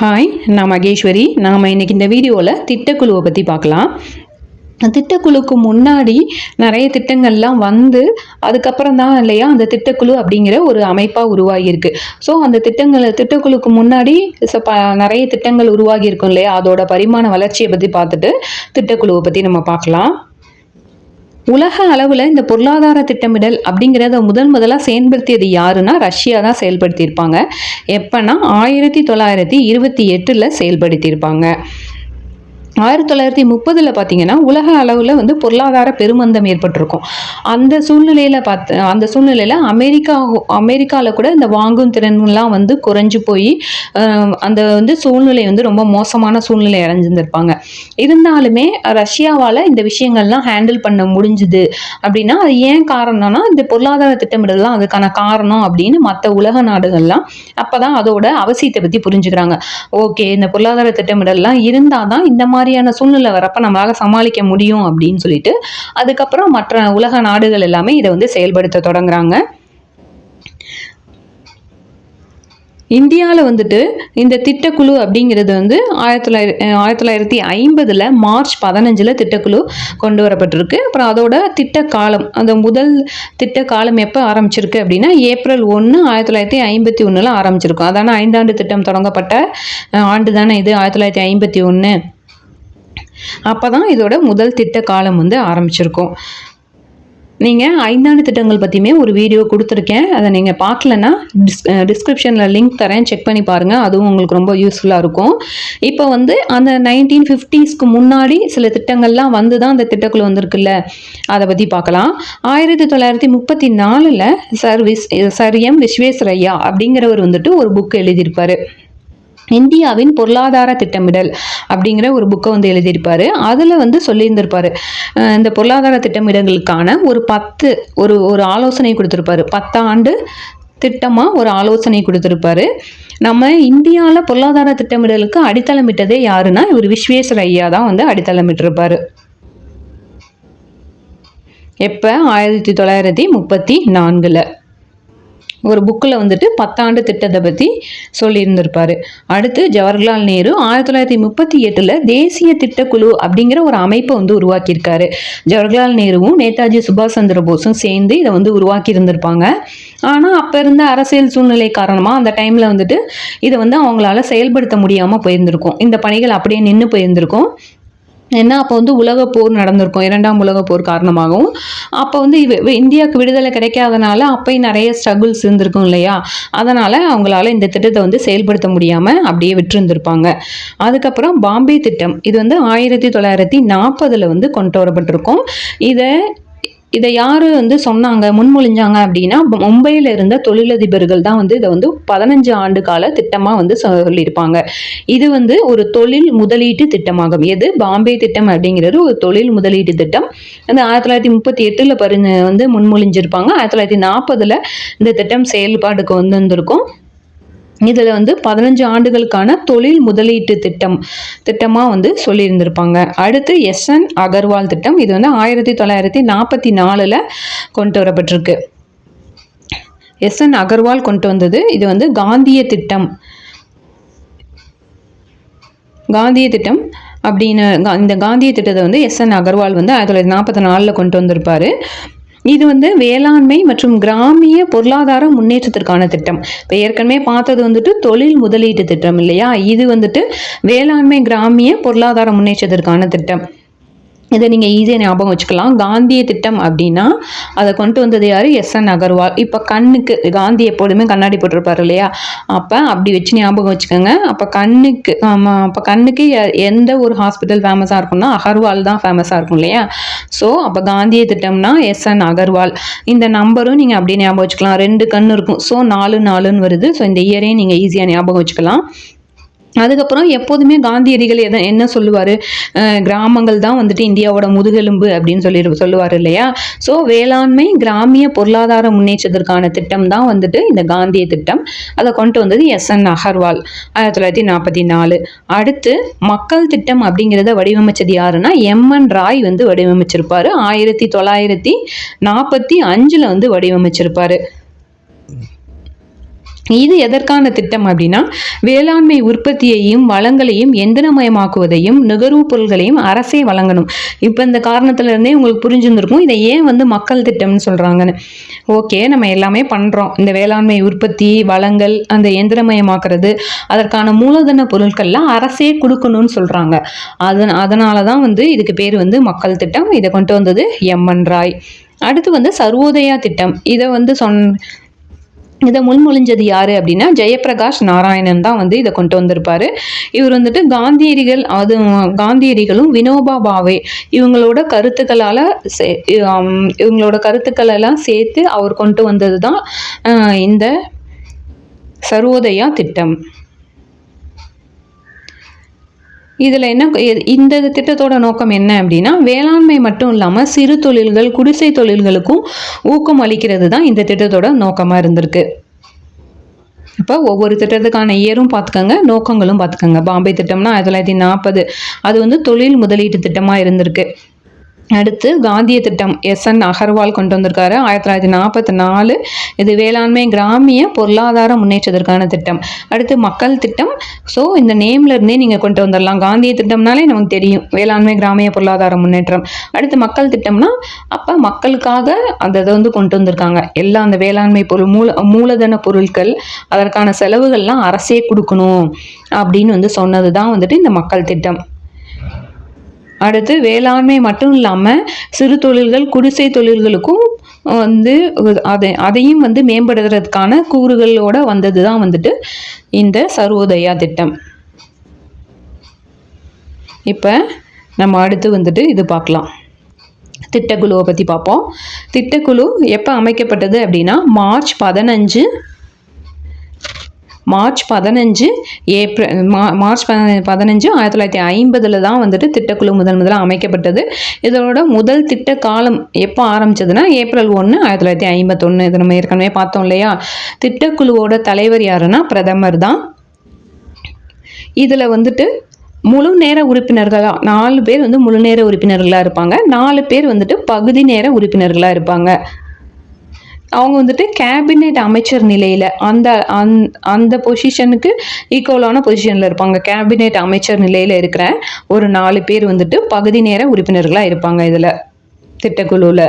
Hi நான் மகேஸ்வரி. நாம் இன்னைக்கு இந்த வீடியோவில் திட்டக்குழுவை பற்றி பார்க்கலாம். திட்டக்குழுக்கு முன்னாடி நிறைய திட்டங்கள்லாம் வந்து அதுக்கப்புறம் தான் இல்லையா அந்த திட்டக்குழு அப்படிங்கிற ஒரு அமைப்பாக உருவாகியிருக்கு. ஸோ அந்த திட்டங்கள் திட்டக்குழுக்கு முன்னாடி ச- நிறைய திட்டங்கள் உருவாகியிருக்கும் இல்லையா? அதோட பரிமாண வளர்ச்சியை பற்றி பார்த்துட்டு திட்டக்குழுவை பற்றி நம்ம பார்க்கலாம். உலக அளவில் இந்த பொருளாதார திட்டமிடல் அப்படிங்கிறத முதன் முதலாக செயல்படுத்தியது யாருன்னா ரஷ்யா தான் செயல்படுத்தியிருப்பாங்க. எப்போனா ஆயிரத்தி தொள்ளாயிரத்தி இருபத்தி எட்டில் செயல்படுத்தியிருப்பாங்க. ஆயிரத்தி தொள்ளாயிரத்தி முப்பதில் பார்த்தீங்கன்னா உலக அளவில் வந்து பொருளாதார பெருமந்தம் ஏற்பட்டிருக்கும். அந்த சூழ்நிலையில் பார்த்து அந்த சூழ்நிலையில் அமெரிக்கா அமெரிக்காவில் கூட இந்த வாங்கும் திறன்லாம் வந்து குறைஞ்சு போய் அந்த வந்து சூழ்நிலை வந்து ரொம்ப மோசமான சூழ்நிலை அடைஞ்சிருந்திருப்பாங்க. இருந்தாலுமே ரஷ்யாவால் இந்த விஷயங்கள்லாம் ஹேண்டில் பண்ண முடிஞ்சுது அப்படின்னா அது ஏன் காரணம்னா இந்த பொருளாதார திட்டமிடல் தான் அதுக்கான காரணம் அப்படின்னு மற்ற உலக நாடுகள்லாம் அப்போ தான் அதோட அவசியத்தை பற்றி புரிஞ்சுக்கிறாங்க. ஓகே இந்த பொருளாதார திட்டமிடல்லாம் இருந்தால் தான் இந்த மாதிரி மாதிரியான சூழ்நிலை வரப்ப நம்மளால சமாளிக்க முடியும் அப்படின்னு சொல்லிட்டு அதுக்கப்புறம் மற்ற உலக நாடுகள் எல்லாமே இதை வந்து செயல்படுத்த தொடங்குறாங்க. இந்தியாவில் வந்துட்டு இந்த திட்டக்குழு அப்படிங்கிறது வந்து ஆயிரத்தி தொள்ளாயிரத்தி ஆயிரத்தி தொள்ளாயிரத்தி ஐம்பதில் மார்ச் பதினஞ்சில் திட்டக்குழு கொண்டு வரப்பட்டிருக்கு. அப்புறம் அதோட திட்ட காலம் அந்த முதல் திட்ட காலம் எப்போ ஆரம்பிச்சிருக்கு அப்படின்னா ஏப்ரல் ஒன்று ஆயிரத்தி தொள்ளாயிரத்தி ஐம்பத்தி ஒன்றில் ஆரம்பிச்சிருக்கும். அதான ஐந்தாண்டு திட்டம் தொடங்கப்பட்ட ஆண்டு தானே இது ஆயிரத்தி தொள்ளாயிரத்தி ஐம்பத்தி ஒன்று அப்போ தான் இதோட முதல் திட்ட காலம் வந்து ஆரம்பிச்சிருக்கும். நீங்கள் ஐந்தாண்டு திட்டங்கள் பற்றியுமே ஒரு வீடியோ கொடுத்துருக்கேன். அதை நீங்கள் பார்க்கலன்னா டிஸ் டிஸ்கிரிப்ஷனில் லிங்க் தரேன். செக் பண்ணி பாருங்கள் அதுவும் உங்களுக்கு ரொம்ப யூஸ்ஃபுல்லாக இருக்கும். இப்போ வந்து அந்த நைன்டீன் ஃபிஃப்டிஸ்க்கு முன்னாடி சில திட்டங்கள்லாம் வந்து தான் அந்த திட்டக்குழு வந்திருக்குல்ல. அதை பற்றி பார்க்கலாம். ஆயிரத்தி தொள்ளாயிரத்தி முப்பத்தி நாலில் சர் விஸ் சர் எம் விஸ்வேஸ்வரையா அப்படிங்கிறவர் வந்துட்டு ஒரு புக் எழுதியிருப்பார். இந்தியாவின் பொருளாதார திட்டமிடல் அப்படிங்கிற ஒரு புக்கை வந்து எழுதியிருப்பாரு. அதில் வந்து சொல்லியிருந்திருப்பாரு. இந்த பொருளாதார திட்டமிடங்களுக்கான ஒரு பத்து ஒரு ஒரு ஆலோசனை கொடுத்துருப்பாரு. பத்தாண்டு திட்டமாக ஒரு ஆலோசனை கொடுத்துருப்பாரு. நம்ம இந்தியாவில் பொருளாதார திட்டமிடலுக்கு அடித்தளமிட்டதே யாருன்னா இவர் விஸ்வேஸ்வர ஐயா தான் வந்து அடித்தளமிட்டிருப்பாரு. எப்போ? ஆயிரத்தி தொள்ளாயிரத்தி முப்பத்தி நான்கில். ஒரு புக்கில் வந்துட்டு பத்தாண்டு திட்டத்தை பற்றி சொல்லியிருந்திருப்பார். அடுத்து ஜவஹர்லால் நேரு ஆயிரத்தி தொள்ளாயிரத்தி முப்பத்தி எட்டில் தேசிய திட்டக்குழு அப்படிங்கிற ஒரு அமைப்பை வந்து உருவாக்கியிருக்காரு. ஜவஹர்லால் நேருவும் நேதாஜி சுபாஷ் சந்திர போஸும் சேர்ந்து இதை வந்து உருவாக்கி இருந்திருப்பாங்க ஆனால் அப்போ இருந்த அரசியல் சூழ்நிலை காரணமாக அந்த டைமில் வந்துட்டு இதை வந்து அவங்களால செயல்படுத்த முடியாமல் போயிருந்திருக்கும். இந்த பணிகள் அப்படியே நின்று போயிருந்திருக்கும். ஏன்னா அப்போ வந்து உலக போர் நடந்திருக்கும். இரண்டாம் உலகப் போர் காரணமாகவும். அப்போ வந்து இவ இந்தியாவுக்கு விடுதலை கிடைக்காதனால அப்பயும் நிறைய ஸ்ட்ரகிள்ஸ் இருந்திருக்கும் இல்லையா? அதனால் அவங்களால இந்த திட்டத்தை வந்து செயல்படுத்த முடியாமல் அப்படியே விட்டுருந்துருப்பாங்க. அதுக்கப்புறம் பாம்பே திட்டம். இது வந்து ஆயிரத்தி தொள்ளாயிரத்தி நாற்பதில் வந்து கொண்டு வரப்பட்டிருக்கும். இதை இதை யார் வந்து சொன்னாங்க முன்மொழிஞ்சாங்க அப்படின்னா மும்பையில் இருந்த தொழிலதிபர்கள் தான் வந்து இதை வந்து பதினஞ்சு ஆண்டு கால திட்டமாக வந்து சொல்லியிருப்பாங்க. இது வந்து ஒரு தொழில் முதலீட்டு திட்டமாகும். எது? பாம்பே திட்டம் அப்படிங்கிறது ஒரு தொழில் முதலீட்டு திட்டம். அந்த ஆயிரத்தி தொள்ளாயிரத்தி முப்பத்தி எட்டில் பரிந்து வந்து முன்மொழிஞ்சிருப்பாங்க. ஆயிரத்தி தொள்ளாயிரத்தி நாற்பதில் இந்த திட்டம் செயல்பாடுக்கு வந்து வந்திருக்கும் இதில் வந்து பதினஞ்சு ஆண்டுகளுக்கான தொழில் முதலீட்டு திட்டம் திட்டமாக வந்து சொல்லியிருந்திருப்பாங்க. அடுத்து எஸ்என் அகர்வால் திட்டம். இது வந்து ஆயிரத்தி தொள்ளாயிரத்தி நாற்பத்தி நாலில் கொண்டு வரப்பட்டிருக்கு. எஸ்என் அகர்வால் கொண்டு வந்தது இது வந்து காந்திய திட்டம். காந்திய திட்டம் அப்படின்னு கா- இந்த காந்திய திட்டத்தை வந்து எஸ்என் அகர்வால் வந்து ஆயிரத்தி தொள்ளாயிரத்தி நாற்பத்தி நாலில் கொண்டு வந்திருப்பாரு. இது வந்து வேளாண்மை மற்றும் கிராமிய பொருளாதார முன்னேற்றத்திற்கான திட்டம். இப்போ ஏற்கனவே பார்த்தது வந்துட்டு தொழில் முதலீட்டு திட்டம் இல்லையா? இது வந்துட்டு வேளாண்மை கிராமிய பொருளாதார முன்னேற்றத்திற்கான திட்டம். இதை நீங்கள் ஈஸியாக ஞாபகம் வச்சுக்கலாம். காந்திய திட்டம் அப்படின்னா அதை கொண்டு வந்தது யார்? S N Agarwal. இப்போ கண்ணுக்கு காந்தி எப்போதுமே கண்ணாடி போட்டிருப்பார் இல்லையா? அப்போ அப்படி வச்சு ஞாபகம் வச்சுக்கோங்க. அப்போ கண்ணுக்கு ஆமாம் அப்போ கண்ணுக்கு எ- எந்த ஒரு ஹாஸ்பிட்டல் ஃபேமஸாக இருக்கும்னா அகர்வால் தான் ஃபேமஸாக இருக்கும் இல்லையா? ஸோ அப்போ காந்திய திட்டம்னா எஸ்என் அகர்வால். இந்த நம்பரும் நீங்கள் அப்படியே ஞாபகம் வச்சுக்கலாம். ரெண்டு கண் இருக்கும். ஸோ நாலு நாலுன்னு வருது. ஸோ இந்த இயரையும் நீங்கள் ஈஸியாக ஞாபகம் வச்சுக்கலாம். அதுக்கப்புறம் எப்போதுமே காந்தியடிகள் எதை என்ன சொல்லுவார்? கிராமங்கள் தான் வந்துட்டு இந்தியாவோட முதுகெலும்பு அப்படின்னு சொல்லி சொல்லுவார் இல்லையா? ஸோ வேளாண்மை கிராமிய பொருளாதார முன்னேற்றத்திற்கான திட்டம் தான் வந்துட்டு இந்த காந்திய திட்டம். அதை கொண்டு வந்தது எஸ். என். அகர்வால் ஆயிரத்தி தொள்ளாயிரத்தி நாற்பத்தி நாலு. அடுத்து மக்கள் திட்டம் அப்படிங்கிறத வடிவமைச்சது யாருன்னா எம்என் ராய் வந்து வடிவமைச்சிருப்பார். ஆயிரத்தி தொள்ளாயிரத்தி நாற்பத்தி அஞ்சில் வந்து வடிவமைச்சிருப்பார். இது எதற்கான திட்டம் அப்படின்னா வேளாண்மை உற்பத்தியையும் வளங்களையும் எந்திரமயமாக்குவதையும் நுகர்வு பொருள்களையும் அரசே வழங்கணும். இப்போ இந்த காரணத்துல இருந்தே உங்களுக்கு புரிஞ்சிருந்திருக்கும். இதை ஏன் வந்து மக்கள் திட்டம்னு சொல்றாங்கன்னு. ஓகே நம்ம எல்லாமே பண்றோம். இந்த வேளாண்மை உற்பத்தி வளங்கள் அந்த எந்திரமயமாக்குறது அதற்கான மூலதன பொருட்கள்லாம் அரசே கொடுக்கணும்னு சொல்றாங்க. அதன் அதனால தான் வந்து இதுக்கு பேர் வந்து மக்கள் திட்டம். இதை கொண்டு வந்தது எம்என் ராய். அடுத்து வந்து சர்வோதயா திட்டம். இதை வந்து சொன் இதை முன்மொழிஞ்சது யாரு அப்படின்னா ஜெயப்பிரகாஷ் நாராயணன் தான் வந்து இதை கொண்டு வந்திருப்பாரு. இவர் வந்துட்டு காந்தியடிகள் அது காந்தியடிகளும் வினோபா பாவே இவங்களோட கருத்துக்களால் இவங்களோட கருத்துக்கள் எல்லாம் சேர்த்து அவர் கொண்டு வந்தது தான் இந்த சர்வோதயா திட்டம். இதில் என்ன எ- இந்த திட்டத்தோட நோக்கம் என்ன அப்படின்னா வேளாண்மை மட்டும் இல்லாமல் சிறு தொழில்கள் குடிசை தொழில்களுக்கும் ஊக்கம் அளிக்கிறது தான் இந்த திட்டத்தோட நோக்கமாக இருந்திருக்கு. இப்போ ஒவ்வொரு திட்டத்துக்கான இயரும் பார்த்துக்கோங்க நோக்கங்களும் பார்த்துக்கோங்க. பாம்பே திட்டம்னா ஆயிரத்தி தொள்ளாயிரத்தி நாற்பது அது வந்து தொழில் முதலீட்டு திட்டமாக இருந்திருக்கு. அடுத்து காந்திய திட்டம் எஸ் என் அகர்வால் கொண்டு வந்திருக்காரு. ஆயிரத்தி தொள்ளாயிரத்தி நாற்பத்தி நாலு இது வேளாண்மை கிராமிய பொருளாதார முன்னேற்றத்திற்கான திட்டம். அடுத்து மக்கள் திட்டம். ஸோ இந்த நேம்ல இருந்தே நீங்கள் கொண்டு வந்துடலாம் காந்திய திட்டம்னாலே நமக்கு தெரியும். வேளாண்மை கிராமிய பொருளாதார முன்னேற்றம். அடுத்து மக்கள் திட்டம்னா அப்போ மக்களுக்காக அந்த இதை வந்து கொண்டு வந்திருக்காங்க. எல்லாம் அந்த வேளாண்மை பொருள் மூல மூலதன பொருட்கள் அதற்கான செலவுகள்லாம் அரசே கொடுக்கணும் அப்படின்னு வந்து சொன்னது தான் வந்துட்டு இந்த மக்கள் திட்டம். அடுத்து வேளாண்மை மட்டும் இல்லாமல் சிறு தொழில்கள் குடிசை தொழில்களுக்கும் வந்து அதை அதையும் வந்து மேம்படுத்துறதுக்கான கூறுகளோட வந்தது தான் வந்துட்டு இந்த சர்வோதயா திட்டம். இப்போ நம்ம அடுத்து வந்துட்டு இது பார்க்கலாம். திட்டக்குழுவை பற்றி பார்ப்போம். திட்டக்குழு எப்போ அமைக்கப்பட்டது அப்படின்னா மார்ச் பதினஞ்சு மார்ச் பதினஞ்சு ஏப்ரல் மா மார்ச் பத- பதினஞ்சு ஆயிரத்தி தொள்ளாயிரத்தி ஐம்பதில் தான் வந்துட்டு திட்டக்குழு முதல் முதல்ல அமைக்கப்பட்டது. இதோட முதல் திட்ட காலம் எப்போ ஆரம்பிச்சதுன்னா ஏப்ரல் ஒன்று ஆயிரத்தி தொள்ளாயிரத்தி ஐம்பத்தொன்று இது நம்ம ஏற்கனவே பார்த்தோம் இல்லையா? திட்டக்குழுவோட தலைவர் யாருன்னா பிரதமர் தான். இதில் வந்துட்டு முழு நேர உறுப்பினர்களாக நாலு பேர் வந்து முழு நேர உறுப்பினர்களாக இருப்பாங்க. நாலு பேர் வந்துட்டு பகுதி நேர உறுப்பினர்களாக இருப்பாங்க. அவங்க வந்துட்டு கேபினெட் அமைச்சர் நிலையில் அந்த அந் அந்த பொசிஷனுக்கு ஈக்குவலான பொசிஷனில் இருப்பாங்க. கேபினெட் அமைச்சர் நிலையில் இருக்கிற ஒரு நாலு பேர் வந்துட்டு பகுதி நேர உறுப்பினர்களாக இருப்பாங்க இதில் திட்டக்குழுவில்.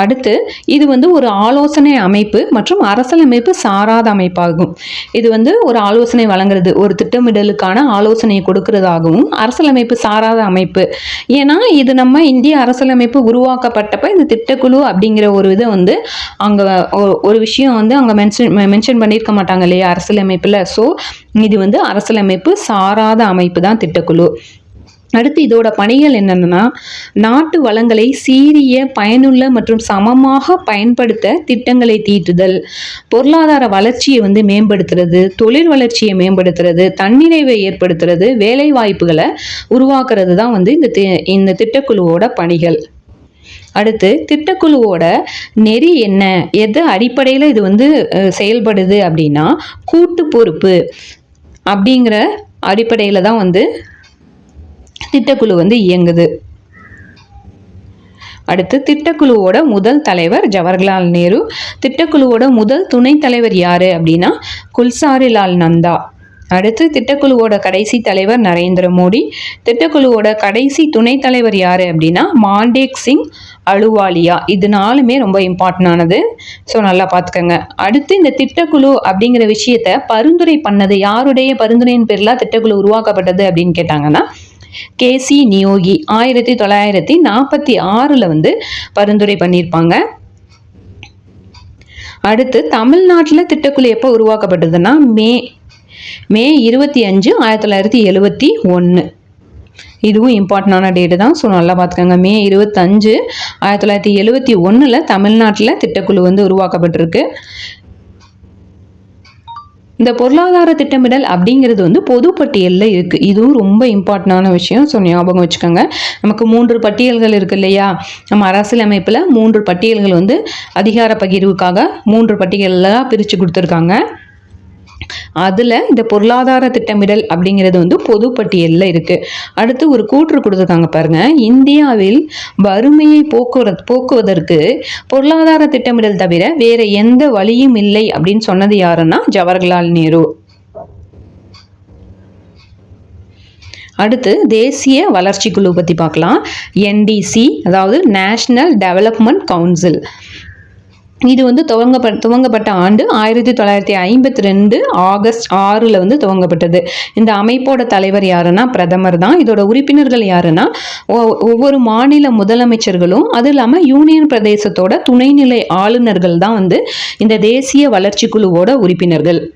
அடுத்து இது வந்து ஒரு ஆலோசனை அமைப்பு மற்றும் அரசியலமைப்பு சாராத அமைப்பாகும். இது வந்து ஒரு ஆலோசனை வழங்குறது ஒரு திட்டமிடலுக்கான ஆலோசனையை கொடுக்கறதாகவும் அரசியலமைப்பு சாராத அமைப்பு. ஏன்னா இது நம்ம இந்திய அரசியலமைப்பு உருவாக்கப்பட்டப்ப இந்த திட்டக்குழு அப்படிங்கிற ஒரு இதை வந்து அங்கே ஒரு விஷயம் வந்து அங்கே மென்ஷன் மென்ஷன் பண்ணியிருக்க மாட்டாங்க இல்லையா அரசியலமைப்பில். ஸோ இது வந்து அரசியலமைப்பு சாராத அமைப்பு தான் திட்டக்குழு. அடுத்து இதோட பணிகள் என்னென்னா நாட்டு வளங்களை சீரிய பயனுள்ள மற்றும் சமமாக பயன்படுத்த திட்டங்களை தீட்டுதல் பொருளாதார வளர்ச்சியை வந்து மேம்படுத்துறது தொழில் வளர்ச்சியை மேம்படுத்துறது தன்னிறைவை ஏற்படுத்துறது வேலை வாய்ப்புகளை உருவாக்குறது தான் வந்து இந்த தி- இந்த திட்டக்குழுவோட பணிகள். அடுத்து திட்டக்குழுவோட நெறி என்ன எது அடிப்படையில் இது வந்து செயல்படுது அப்படின்னா கூட்டு பொறுப்பு அப்படிங்கிற அடிப்படையில் தான் வந்து திட்டக்குழு வந்து இயங்குது. அடுத்து திட்டக்குழுவோட முதல் தலைவர் ஜவஹர்லால் நேரு. திட்டக்குழுவோட முதல் துணைத் தலைவர் யாரு அப்படின்னா குல்சாரிலால் நந்தா. அடுத்து திட்டக்குழுவோட கடைசி தலைவர் நரேந்திர மோடி. திட்டக்குழுவோட கடைசி துணைத் தலைவர் யாரு அப்படின்னா மாண்டேக் சிங் அலுவாலியா. இது நாலுமே ரொம்ப இம்பார்ட்டன்டானது ஸோ நல்லா பார்த்துக்கோங்க. அடுத்து இந்த திட்டக்குழு அப்படிங்கிற விஷயத்த பரிந்துரை பண்ணது யாருடைய பரிந்துரையின் பேரில் திட்டக்குழு உருவாக்கப்பட்டது அப்படின்னு கேட்டாங்கன்னா கேசி நியோகி ஆயிரத்தி தொள்ளாயிரத்தி நாற்பத்தி ஆறில் வந்து பரிந்துரை பண்ணியிருப்பாங்க அடுத்து தமிழ்நாட்டில் திட்டக்குழு எப்போ உருவாக்கப்பட்டதுன்னா மே மே இருபத்தி அஞ்சு ஆயிரத்தி தொள்ளாயிரத்தி எழுவத்தி ஒன்று இதுவும் இம்பார்ட்டண்டான டேட்டு தான். ஸோ நல்லா பார்த்துக்கோங்க. மே இருபத்தஞ்சு ஆயிரத்தி தொள்ளாயிரத்தி எழுவத்தி ஒன்றில் தமிழ்நாட்டில் திட்டக்குழு வந்து உருவாக்கப்பட்டிருக்கு. இந்த பொருளாதார திட்டமிடல் அப்படிங்கிறது வந்து பொது பட்டியலில் இருக்குது இதுவும் ரொம்ப இம்பார்ட்டண்டான விஷயம். ஸோ ஞாபகம் வச்சுக்கோங்க. நமக்கு மூன்று பட்டியல்கள் இருக்கு இல்லையா? நம்ம அரசியலமைப்பில் மூன்று பட்டியல்கள் வந்து அதிகார பகிர்வுக்காக மூன்று பட்டியலாக பிரித்து கொடுத்துருக்காங்க. அதில் இந்த பொருளாதார திட்டமிடல் அப்படிங்கிறது வந்து பொதுப்பட்டியலில் இருக்குது அடுத்து ஒரு கூற்று கொடுத்துருக்காங்க பாருங்கள் இந்தியாவில் வறுமையை போக்குவரத்து போக்குவதற்கு பொருளாதார திட்டமிடல் தவிர வேறு எந்த வழியும் இல்லை அப்படின்னு சொன்னது யாருன்னா ஜவஹர்லால் நேரு. அடுத்து தேசிய வளர்ச்சி குழு பற்றி பார்க்கலாம். என்டிசி அதாவது நேஷ்னல் டெவலப்மெண்ட் கவுன்சில் இது வந்து துவங்கப்ப துவங்கப்பட்ட ஆண்டு ஆயிரத்தி தொள்ளாயிரத்தி ஐம்பத்தி ரெண்டு ஆகஸ்ட் ஆறில் வந்து துவங்கப்பட்டது. இந்த அமைப்போட தலைவர் யாருன்னா பிரதமர் தான். இதோட உறுப்பினர்கள் யாருன்னா ஒ- ஒவ்வொரு மாநில முதலமைச்சர்களும் அது இல்லாமல் யூனியன் பிரதேசத்தோட துணைநிலை ஆளுநர்கள் தான் வந்து இந்த தேசிய வளர்ச்சி குழுவோட உறுப்பினர்கள்.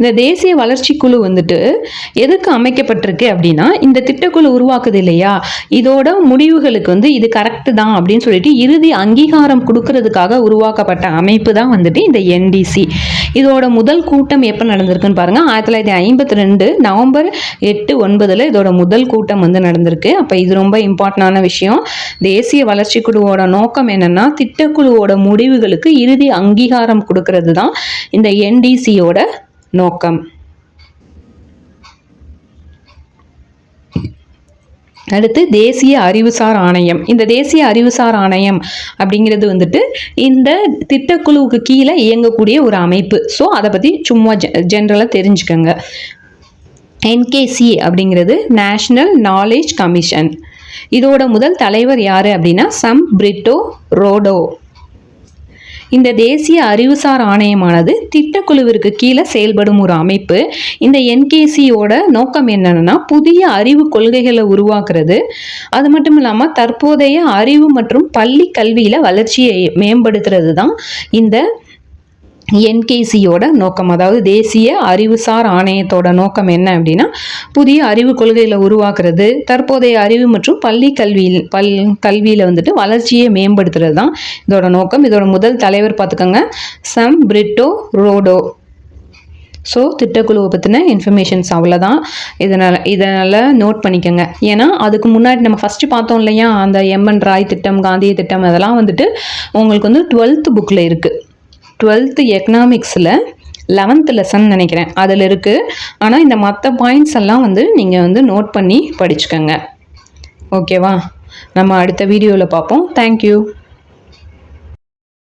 இந்த தேசிய வளர்ச்சி குழு வந்துட்டு எதுக்கு அமைக்கப்பட்டிருக்கு அப்படின்னா இந்த திட்டக்குழு உருவாக்குது இல்லையா? இதோட முடிவுகளுக்கு வந்து இது கரெக்டு தான் அப்படின்னு சொல்லிட்டு இறுதி அங்கீகாரம் கொடுக்கறதுக்காக உருவாக்கப்பட்ட அமைப்பு தான் வந்துட்டு இந்த என்டிசி இதோட முதல் கூட்டம் எப்போ நடந்திருக்குன்னு பாருங்க. ஆயிரத்தி தொள்ளாயிரத்தி ஐம்பத்தி ரெண்டு நவம்பர் எட்டு ஒன்பதுல இதோட முதல் கூட்டம் வந்து நடந்திருக்கு. அப்போ இது ரொம்ப இம்பார்ட்டண்டான விஷயம். தேசிய வளர்ச்சி குழுவோட நோக்கம் என்னன்னா திட்டக்குழுவோட முடிவுகளுக்கு இறுதி அங்கீகாரம் கொடுக்கறது தான் இந்த என்டிசியோட நோக்கம். அடுத்து தேசிய அறிவுசார் ஆணையம். இந்த தேசிய அறிவுசார் ஆணையம் அப்படிங்கிறது வந்துட்டு இந்த திட்டக்குழுவுக்கு கீழே இயங்கக்கூடிய ஒரு அமைப்பு. ஸோ அதை பற்றி சும்மா ஜென்ரலாக தெரிஞ்சுக்கோங்க. என்கேசி அப்படிங்கிறது நேஷ்னல் நாலேஜ் கமிஷன் இதோட முதல் தலைவர் யார் அப்படின்னா சம் பிரிட்டோ ரோடோ. இந்த தேசிய அறிவுசார் ஆணையமானது திட்டக்குழுவிற்கு கீழே செயல்படும் ஒரு அமைப்பு. இந்த என்கேசியோட நோக்கம் என்னன்னா புதிய அறிவு கொள்கைகளை உருவாக்குறது. அது மட்டும் இல்லாமல் தற்போதைய அறிவு மற்றும் பள்ளி கல்வியில் வளர்ச்சியை மேம்படுத்துறது தான் இந்த என்கேசியோட நோக்கம் அதாவது தேசிய அறிவுசார் ஆணையத்தோட நோக்கம் என்ன அப்படின்னா புதிய அறிவு கொள்கைகளை உருவாக்குறது தற்போதைய அறிவு மற்றும் பள்ளி கல்வியில் பல் கல்வியில் வந்துட்டு வளர்ச்சியை மேம்படுத்துறது தான் இதோட நோக்கம். இதோட முதல் தலைவர் பார்த்துக்கோங்க. சம் பிரிட்டோ ரோடோ. ஸோ திட்டக்குழுவை பற்றின இன்ஃபர்மேஷன்ஸ் அவ்வளோதான் இதனால் இதனால் நோட் பண்ணிக்கோங்க. ஏன்னா அதுக்கு முன்னாடி நம்ம ஃபஸ்ட்டு பார்த்தோம் இல்லையா? அந்த எம்என் ராய் திட்டம் காந்திய திட்டம் அதெல்லாம் வந்துட்டு உங்களுக்கு வந்து டுவெல்த் புக்கில் இருக்குது டுவெல்த்து எக்கனாமிக்ஸில் லெவன்த் லெசன் நினைக்கிறேன். அதில் இருக்குது ஆனால் இந்த மற்ற பாயிண்ட்ஸ் எல்லாம் வந்து நீங்கள் வந்து நோட் பண்ணி படிச்சுக்கோங்க. ஓகேவா நம்ம அடுத்த வீடியோவில் பார்ப்போம். தேங்க்யூ